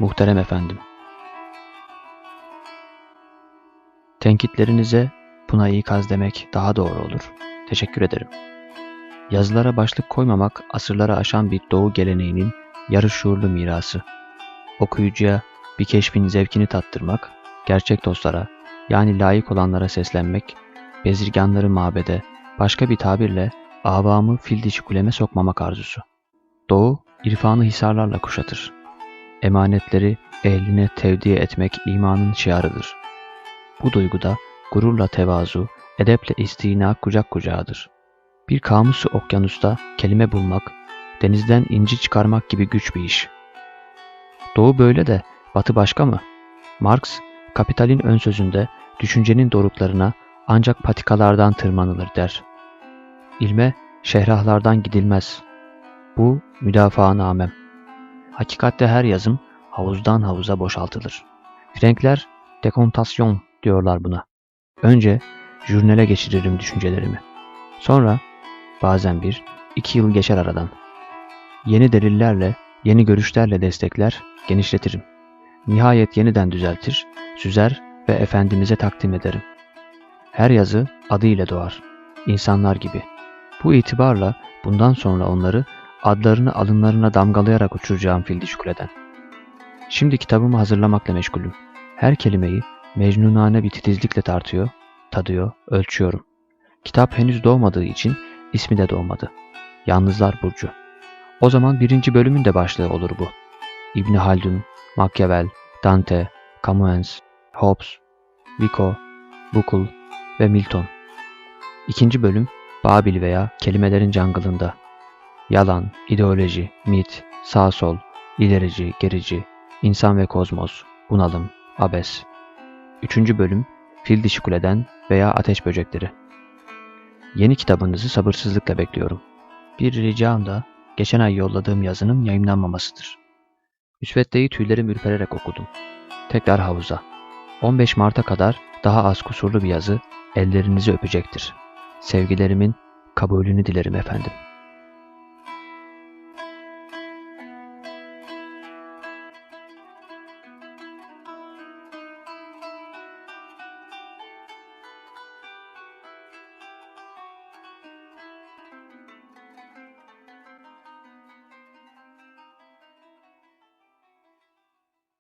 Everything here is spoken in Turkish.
Muhterem efendim. Tenkitlerinize buna ikaz demek daha doğru olur. Teşekkür ederim. Yazılara başlık koymamak asırları aşan bir doğu geleneğinin yarı şuurlu mirası. Okuyucuya bir keşfin zevkini tattırmak, gerçek dostlara yani layık olanlara seslenmek, bezirganları mabede, başka bir tabirle avamı fil dişi kuleme sokmamak arzusu. Doğu, irfanı hisarlarla kuşatır. Emanetleri ehline tevdi etmek imanın şiarıdır. Bu duyguda gururla tevazu, edeple istina kucak kucağıdır. Bir kamusu okyanusta kelime bulmak, denizden inci çıkarmak gibi güç bir iş. Doğu böyle de batı başka mı? Marx, Kapitalin ön sözünde düşüncenin doruklarına ancak patikalardan tırmanılır der. İlme şehrahlardan gidilmez. Bu müdafaa namem. Hakikatte her yazım havuzdan havuza boşaltılır. Frenkler dekontasyon diyorlar buna. Önce jurnale geçiririm düşüncelerimi. Sonra bazen bir, iki yıl geçer aradan. Yeni delillerle, yeni görüşlerle destekler, genişletirim. Nihayet yeniden düzeltir, süzer ve Efendimiz'e takdim ederim. Her yazı adıyla doğar. İnsanlar gibi. Bu itibarla bundan sonra onları adlarını alınlarına damgalayarak uçuracağım Fildiş Kule'den. Şimdi kitabımı hazırlamakla meşgulüm. Her kelimeyi mecnunane bir titizlikle tartıyor, tadıyor, ölçüyorum. Kitap henüz doğmadığı için ismi de doğmadı. Yalnızlar Burcu. O zaman birinci bölümün de başlığı olur bu. İbni Haldun, Machiavel, Dante, Camus, Hobbes, Vico, Bukul ve Milton. İkinci bölüm Babil veya kelimelerin cangılında. Yalan, ideoloji, mit, sağ sol, ilerici, gerici, insan ve kozmos, bunalım, abes. Üçüncü bölüm Fil dişi kuleden veya ateş böcekleri. Yeni kitabınızı sabırsızlıkla bekliyorum. Bir ricam da geçen ay yolladığım yazının yayınlanmamasıdır. Müsveddeyi tüylerim ürpererek okudum. Tekrar havuza. 15 Mart'a kadar daha az kusurlu bir yazı ellerinizi öpecektir. Sevgilerimin kabulünü dilerim efendim.